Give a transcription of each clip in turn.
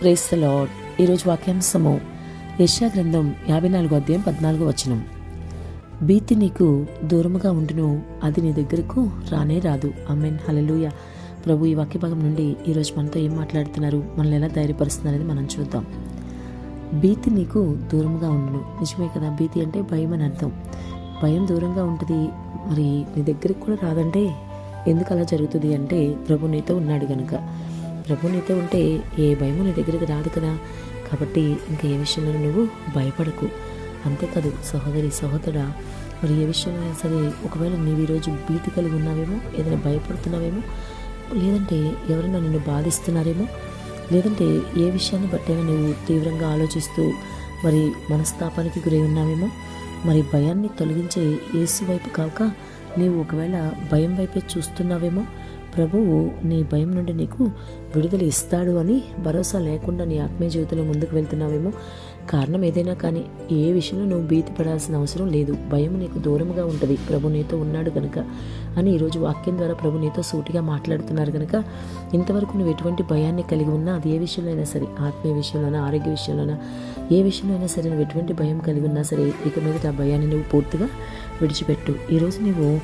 Praise lord ఈరోజు వాక్యాంశము యశా గ్రంథం యాభై నాలుగు అధ్యాయం పద్నాలుగు వచనం. భీతి నీకు దూరముగా ఉండును అది నీ దగ్గరకు రానే రాదు. అమెన్ హలలుయ ప్రభు ఈ వాక్య భాగం నుండి ఈరోజు మనతో ఏం మాట్లాడుతున్నారు? మనల్ని ఎలా ధైర్యపరుస్తున్నారు అనేది మనం చూద్దాం. భీతి నీకు దూరంగా ఉండును. నిజమే కదా భీతి అంటే భయం అని అర్థం. భయం దూరంగా ఉంటుంది మరి నీ దగ్గరికి కూడా రాదంటే ఎందుకు అలా జరుగుతుంది అంటే ప్రభు నీతో ఉన్నాడు కనుక ప్రభు నీతో ఉంటే ఏ భయము నీ దగ్గరికి రాదు కదా. కాబట్టి ఇంకా ఏ విషయంలో నువ్వు భయపడకు. అంతేకాదు సహోదరి సహోదరా మరి ఏ విషయంలో సరే ఒకవేళ నీవు ఈరోజు భీతి కలిగి ఉన్నావేమో ఏదైనా భయపడుతున్నావేమో లేదంటే ఎవరైనా నిన్ను బాధిస్తున్నారేమో లేదంటే ఏ విషయాన్ని బట్టైనా నువ్వు తీవ్రంగా ఆలోచిస్తూ మరి మనస్తాపానికి గురై ఉన్నావేమో మరి భయాన్ని తొలగించే యేసు వైపు కాక నీవు ఒకవేళ భయం వైపే చూస్తున్నావేమో ప్రభువు నీ భయం నుండి నీకు విడుదల ఇస్తాడు అని భరోసా లేకుండా నీ ఆత్మీయ జీవితంలో ముందుకు వెళ్తున్నావేమో. కారణం ఏదైనా కానీ ఏ విషయంలో నువ్వు భీతి పడాల్సిన అవసరం లేదు. భయం నీకు దూరంగా ఉంటుంది. ప్రభు నీతో ఉన్నాడు కనుక అని ఈరోజు వాక్యం ద్వారా ప్రభు నీతో సూటిగా మాట్లాడుతున్నారు కనుక ఇంతవరకు నువ్వు ఎటువంటి భయాన్ని కలిగి ఉన్నా అది ఏ విషయంలో అయినా సరే ఆత్మీయ విషయంలోనా ఆరోగ్య విషయంలోనా ఏ విషయంలో అయినా సరే నువ్వు ఎటువంటి భయం కలిగి ఉన్నా సరే ఇక మీద ఆ భయాన్ని నువ్వు పూర్తిగా విడిచిపెట్టు. ఈరోజు నువ్వు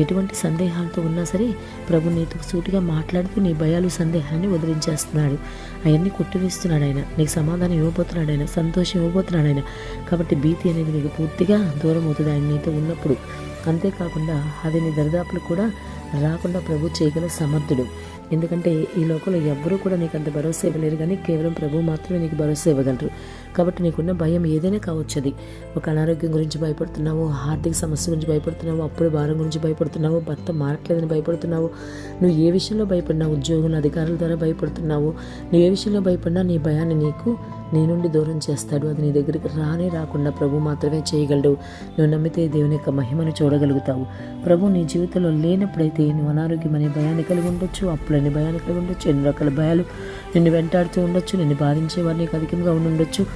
ఎటువంటి సందేహాలతో ఉన్నా సరే ప్రభు నీతో సూటిగా మాట్లాడుతూ నీ భయాలు సందేహాన్ని వదిలించేస్తున్నాడు. అవన్నీ కొట్టివేస్తున్నాడు ఆయన. నీకు సమాధానం ఇవ్వబోతున్నాడు ఆయన. సంతోషం ఇవ్వబోతున్నాడు ఆయన. కాబట్టి భీతి అనేది నీకు పూర్తిగా దూరం అవుతుంది. ఆయన నీతో ఉన్నప్పుడు. అంతేకాకుండా అది నీ దరిదాపులు కూడా రాకుండా ప్రభు చేయగల సమర్థుడు. ఎందుకంటే ఈ లోకంలో ఎవ్వరూ కూడా నీకు అంత భరోసా ఇవ్వలేరు కానీ కేవలం ప్రభు మాత్రమే నీకు భరోసా ఇవ్వగలరు. కాబట్టి నీకున్న భయం ఏదైనా కావచ్చు అది. ఒక అనారోగ్యం గురించి భయపడుతున్నావు ఆర్థిక సమస్య గురించి భయపడుతున్నావు అప్పుడు భారం గురించి భయపడుతున్నావు భర్త మారట్లేదని భయపడుతున్నావు నువ్వు ఏ విషయంలో భయపడినా ఉద్యోగం అధికారుల ద్వారా భయపడుతున్నావు నువ్వు ఏ విషయంలో భయపడినా నీ భయాన్ని నీకు నీ నుండి దూరం చేస్తాడు. అది నీ దగ్గరికి రానే రాకుండా ప్రభు మాత్రమే చేయగలడు. నువ్వు నమ్మితే దేవుని యొక్క మహిమను చూడగలుగుతావు. ప్రభు నీ జీవితంలో లేనప్పుడైతే నువ్వు అనారోగ్యం అనే భయాన్ని కలిగి ఉండొచ్చు అప్పులనే భయాన్ని కలిగి ఉండొచ్చు ఎన్ని రకాల భయాలు నిన్ను వెంటాడుతూ ఉండొచ్చు నిన్ను బాధించే వారిని అధికంగా ఉండొచ్చు.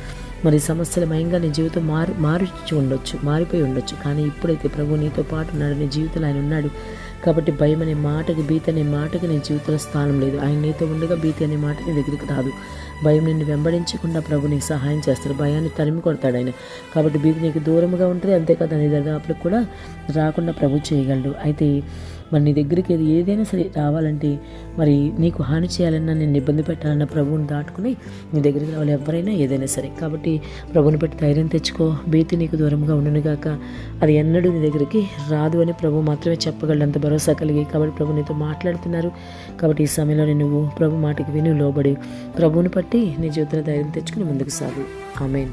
మరి సమస్యల మయంగా నీ జీవితం మారు మారుచి ఉండొచ్చు మారిపోయి ఉండొచ్చు. కానీ ఇప్పుడైతే ప్రభు నీతో పాటు ఉన్నాడు నీ జీవితంలో ఆయన ఉన్నాడు. కాబట్టి భయం అనే మాటకి భీతి అనే మాటకి నీ జీవితంలో స్థానం లేదు. ఆయన నీతో ఉండగా భీతి అనే మాట నీ దగ్గరికి రాదు. భయం నిన్ను వెంబడించకుండా ప్రభు నీకు సహాయం చేస్తారు భయాన్ని తరిమి కొడతాడు ఆయన. కాబట్టి భీతి నీకు దూరంగా ఉంటుంది అంతేకాదు నీ అప్పుడు కూడా రాకుండా ప్రభు చేయగలడు. అయితే మరి నీ దగ్గరికి ఏది ఏదైనా సరే రావాలంటే మరి నీకు హాని చేయాలన్నా నేను ఇబ్బంది పెట్టాలన్న ప్రభువుని దాటుకుని నీ దగ్గరికి రావాలి ఎవరైనా ఏదైనా సరే. కాబట్టి ప్రభుని పెట్టి ధైర్యం తెచ్చుకో. భీతి నీకు దూరంగా ఉండనుగాక అది ఎన్నడూ నీ దగ్గరికి రాదు అని ప్రభు మాత్రమే చెప్పగలడు అంత భరోసా కలిగి కాబట్టి ప్రభు నీతో మాట్లాడుతున్నారు. కాబట్టి ఈ సమయంలో నువ్వు ప్రభు మాటకి విని లోబడి ప్రభువుని పట్టి నీ జీవితంలో ధైర్యం తెచ్చుకుని ముందుకు సాగు. ఆమెన్.